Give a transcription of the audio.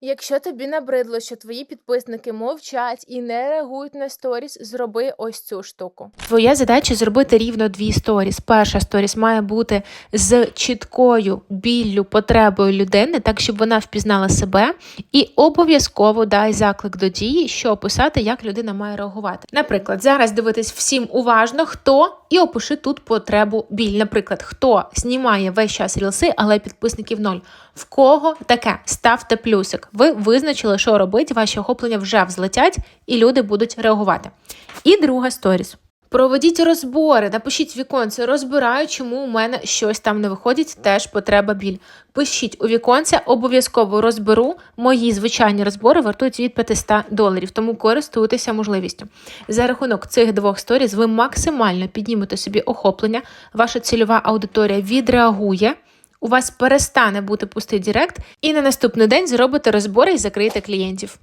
Якщо тобі набридло, що твої підписники мовчать і не реагують на сторіс, зроби ось цю штуку. Твоя задача зробити рівно дві сторіс. Перша сторіс має бути з чіткою біллю, потребою людини, так щоб вона впізнала себе, і обов'язково дай заклик до дії, що описати, як людина має реагувати. Наприклад, зараз дивитись всім уважно, хто і опиши тут потребу біль. Наприклад, хто знімає весь час рілси, але підписників ноль. В кого таке? Ставте плюсик. Ви визначили, що робити, ваші охоплення вже взлетять, і люди будуть реагувати. І друга сторіс. Проведіть розбори, напишіть віконце, розбираю, чому у мене щось там не виходить, теж потреба біль. Пишіть у віконце, обов'язково розберу. Мої звичайні розбори вартують від 500 доларів, тому користуйтеся можливістю. За рахунок цих двох сторіз ви максимально піднімете собі охоплення, ваша цільова аудиторія відреагує. У вас перестане бути пустий Директ, і на наступний день зробите розбори і закриєте клієнтів.